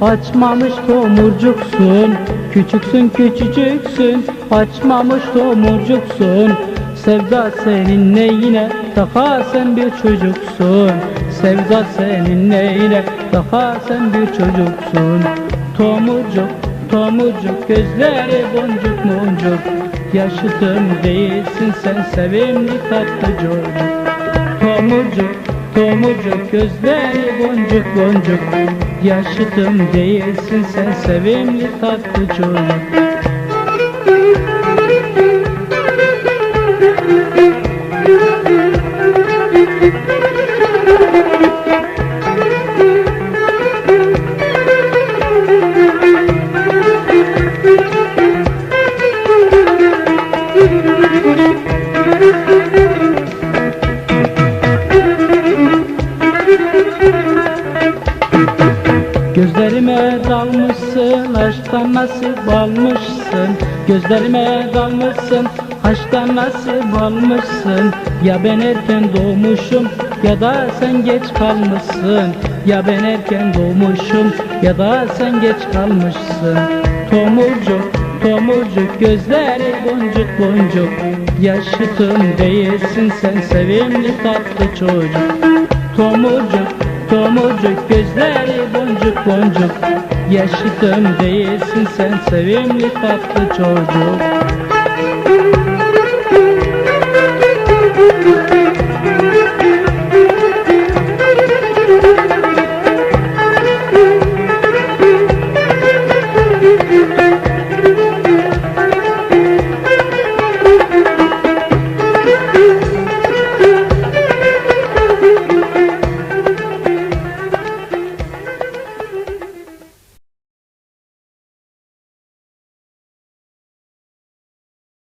Açmamış tomurcuksun. Küçüksün küçücüksün Açmamış tomurcuksun. Sevda senin neyine Daha sen bir çocuksun. Sevda senin neyine Daha sen bir çocuksun. Tomurcuk tomurcuk Gözleri boncuk boncuk Yaşıtım değilsin sen Sevimli tatlı çocuk tomurcuk gözleri boncuk boncuk. Yaşıtım değilsin sen sevimli tatlı çocuk Gözlerime dalmışsın, aşktan nasip almışsın. Gözlerime dalmışsın, aşktan nasip almışsın. Ya ben erken doğmuşum ya da sen geç kalmışsın. Ya ben erken doğmuşum ya da sen geç kalmışsın. Tomurcuk, tomurcuk gözleri boncuk boncuk. Yaşıtım değilsin sen sevimli tatlı çocuk. Tomurcuk, tomurcuk gözleri boncuk boncuk. Yaşıtım değilsin sen sevimli tatlı çocuk